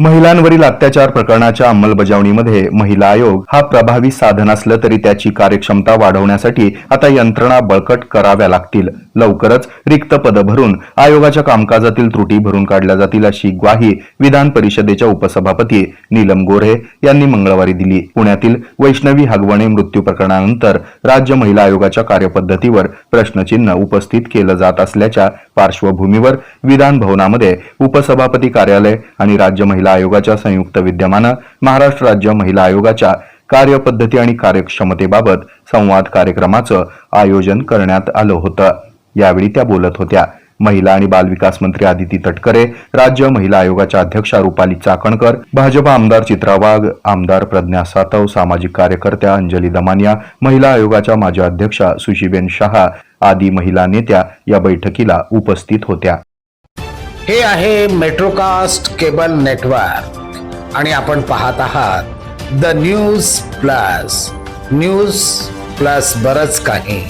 महिलांवरील अत्याचार प्रकरणाच्या अंमलबजावणीमध्ये महिला आयोग हा प्रभावी साधन असलं तरी त्याची कार्यक्षमता वाढवण्यासाठी आता यंत्रणा बळकट कराव्या लागतील. लवकरच रिक्त पदं भरून आयोगाच्या कामकाजातील त्रुटी भरून काढल्या जातील अशी ग्वाही विधान परिषदेच्या उपसभापती नीलम गोऱ्हे यांनी मंगळवारी दिली. पुण्यातील वैष्णवी हगवणे मृत्यू प्रकरणानंतर राज्य महिला आयोगाच्या कार्यपद्धतीवर प्रश्नचिन्ह उपस्थित केलं जात असल्याच्या पार्श्वभूमीवर विधान भवनामध्ये उपसभापती कार्यालय आणि राज्य महिला आयोगाच्या संयुक्त विद्यमानं महाराष्ट्र राज्य महिला आयोगाच्या कार्यपद्धती आणि कार्यक्षमतेबाबत संवाद कार्यक्रमाचं आयोजन करण्यात आलं होतं. यावेळी त्या बोलत होत्या. महिला आणि बालविकास मंत्री आदिती तटकरे राज्य महिला आयोगाच्या अध्यक्षा रुपाली चाकणकर भाजपा आमदार चित्रा वाघ आमदार प्रज्ञा सातव सामाजिक कार्यकर्त्या अंजली दमानिया महिला आयोगाच्या माजी अध्यक्षा सुशीबेन शहा आदी महिला नेत्या या बैठकीला उपस्थित होत्या. हे आहे मेट्रोकास्ट केबल नेटवर्क आणि आपण पाहत आहात the news plus news plus बरच काही.